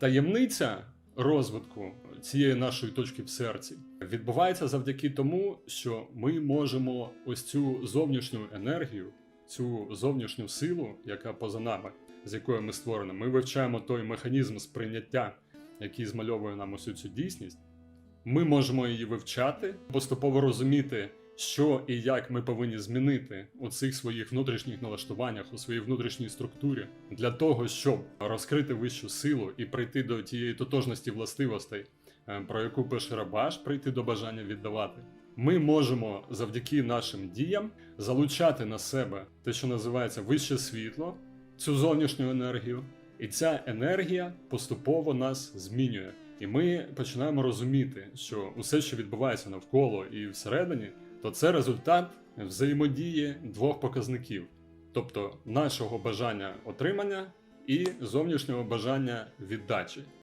таємниця розвитку цієї нашої точки в серці відбувається завдяки тому, що ми можемо ось цю зовнішню енергію, цю зовнішню силу, яка поза нами, з якою ми створені, ми вивчаємо той механізм сприйняття, який змальовує нам усю цю дійсність. Ми можемо її вивчати, поступово розуміти, що і як ми повинні змінити у цих своїх внутрішніх налаштуваннях, у своїй внутрішній структурі, для того, щоб розкрити вищу силу і прийти до тієї тотожності властивостей, е, про яку пише Рабаш, прийти до бажання віддавати. Ми можемо завдяки нашим діям залучати на себе те, що називається вище світло, цю зовнішню енергію, і ця енергія поступово нас змінює. І ми починаємо розуміти, що усе, що відбувається навколо і всередині, то це результат взаємодії двох показників, тобто нашого бажання отримання і зовнішнього бажання віддачі.